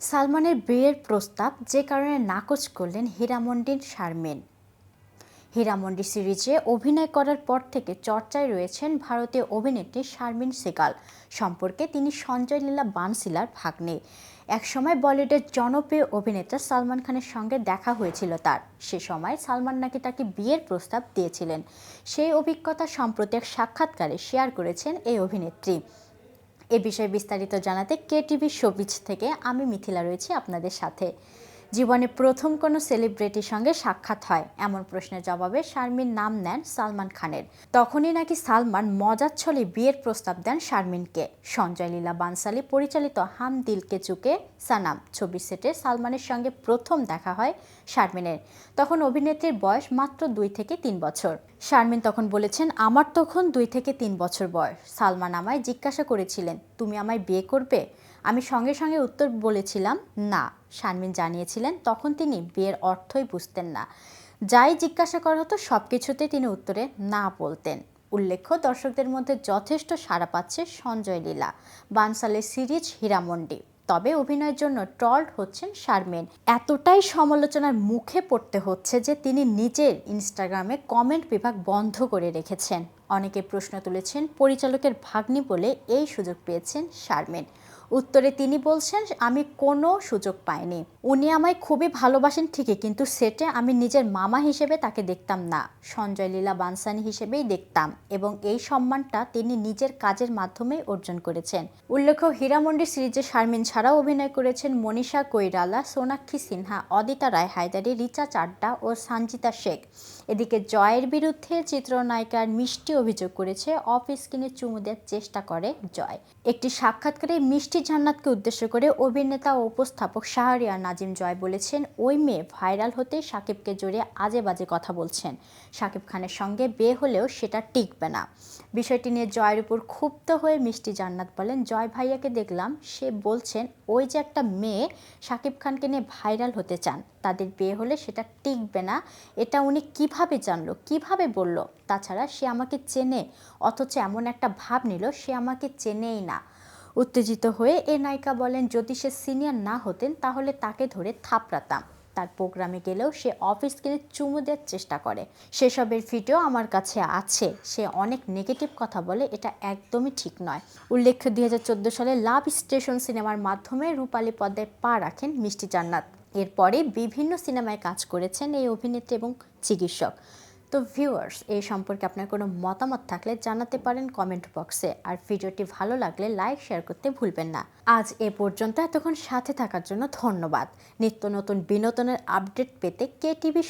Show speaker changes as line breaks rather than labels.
সালমানের বিয়ের প্রস্তাব যে কারণে নাকচ করলেন হীরামন্ডির শারমিন। হীরামন্ডি সিরিজে অভিনয় করার পর থেকে চর্চায় রয়েছেন ভারতীয় অভিনেত্রী শারমিন সেগাল। সম্পর্কে তিনি সঞ্জয় লীলা বানসিলার ভাগ্নে। একসময় বলিউডের জনপ্রিয় অভিনেতা সালমান খানের সঙ্গে দেখা হয়েছিল তার। সে সময় সালমান নাকি তাকে বিয়ের প্রস্তাব দিয়েছিলেন। সেই অভিজ্ঞতা সম্প্রতি এক সাক্ষাৎকারে শেয়ার করেছেন এই অভিনেত্রী। এ বিষয়ে বিস্তারিত জানাতে কে টিভি শোবিজ থেকে আমি মিথিলা রয়েছি আপনাদের সাথে। জীবনে প্রথম কোনো সেলিব্রিটির সঙ্গে সাক্ষাৎ হয়? এমন প্রশ্নের জবাবে শারমিন নাম নেন সালমান খানের। তখনই নাকি সালমান মজার ছলে বিয়ের প্রস্তাব দেন শারমিনকে। সঞ্জয় লীলা বানসালি পরিচালিত হাম দিলকে চুকে সানাম ছবি সেটে সালমানের সঙ্গে প্রথম দেখা হয় শারমিনের। তখন অভিনেত্রীর বয়স মাত্র দুই থেকে তিন বছর। শারমিন তখন বলেছেন, আমার তখন দুই থেকে তিন বছর বয়স। সালমান আমায় জিজ্ঞাসা করেছিলেন, তুমি আমায় বিয়ে করবে? আমি সঙ্গে সঙ্গে উত্তর বলেছিলাম, না। শারমিন জানিয়েছিলেন। তখন তিনি বিয়ের অর্থই বুঝতেন না। যাই জিজ্ঞাসা করা হতো সব কিছুতে তিনি উত্তরে না বলতেন। উল্লেখ্য, দর্শকদের মধ্যে যথেষ্ট সাড়া পাচ্ছে সঞ্জয় লীলা, বানসালের সিরিজ হীরামন্ডি তবে অভিনয়ের জন্য ট্রলড হচ্ছেন শারমিন। এতটাই সমালোচনার মুখে পড়তে হচ্ছে যে তিনি নিজের ইনস্টাগ্রামে কমেন্ট বিভাগ বন্ধ করে রেখেছেন। অনেকে প্রশ্ন তুলেছেন, পরিচালকের ভাগ্নি বলে এই সুযোগ পেয়েছেন শারমিন। উত্তরে তিনি বলছেন, আমি কোনো সুযোগ পাইনি। উনি আমায় খুবই ভালোবাসেন ঠিকই, কিন্তু সেটে আমি নিজের মামা হিসেবে তাকে দেখতাম না। সঞ্জয় লীলা বানসানি হিসেবেই দেখতাম এবং এই সম্মানটা তিনি নিজের কাজের মাধ্যমে অর্জন করেছেন। উল্লেখ্য হীরামন্ডি সিরিজে শারমিন ছাড়াও অভিনয় করেছেন মনীষা কৈরালা, সোনাক্ষী সিনহা, অদিতা রায় হায়দারি, রিচা চাড্ডা ও সঞ্জিতা শেখ। এদিকে জয়ের বিরুদ্ধে চিত্রনায়িকার মিষ্টি অভিযোগ করেছে, অফ স্ক্রিনে চুমু দেওয়ার চেষ্টা করে জয়। একটি সাক্ষাৎকারে মিষ্টি জান্নাতকে উদ্দেশ্য করে অভিনেতা ও উপস্থাপক শাহরিয়ার নাজিম জয় বলেছেন, ওই মেয়ে ভাইরাল হতে সাকিবকে জড়িয়ে আজে বাজে কথা বলছেন। সাকিব খানের সঙ্গে বিয়ে হলেও সেটা টিকবে না। বিষয়টি নিয়ে জয়ের উপর ক্ষুব্ধ হয়ে মিষ্টি জান্নাত বলেন, জয় ভাইয়াকে দেখলাম, সে বলছেন, ওই যে একটা মেয়ে সাকিব খানকে নিয়ে ভাইরাল হতে চান। তাদের বিয়ে হলে সেটা টিকবে না। এটা উনি কীভাবে জানলো? কীভাবে বলল? তাছাড়া সে আমাকে চেনে, অথচ এমন একটা ভাব নিল, সে আমাকে চেনেই না। উত্তেজিত হয়ে এ নায়িকা বলেন, যদি সে সিনিয়র না হতেন, তাহলে তাকে ধরে থাপড়াতাম। তার প্রোগ্রামে গেলেও সে অফিস কিনে চুমু দেওয়ার চেষ্টা করে। সেসবের ভিডিও আমার কাছে আছে। সে অনেক নেগেটিভ কথা বলে, এটা একদমই ঠিক নয়। উল্লেখ্য, দুই হাজার চোদ্দ সালে লাভ স্টেশন সিনেমার মাধ্যমে রূপালী পদ্মায় পা রাখেন মিষ্টি জান্নাত। এরপরে বিভিন্ন সিনেমায় কাজ করেছেন এই অভিনেত্রী এবং চিকিৎসক। তো ভিউয়ার্স এই সম্পর্কে আপনার কোনো মতামত থাকলে জানাতে পারেন কমেন্ট বক্সে আর ভিডিওটি ভালো লাগলে লাইক শেয়ার করতে ভুলবেন না। আজ এ পর্যন্ত, এতক্ষণ সাথে থাকার জন্য ধন্যবাদ। নিত্য নতুন বিনোদনের আপডেট পেতে কে টিভি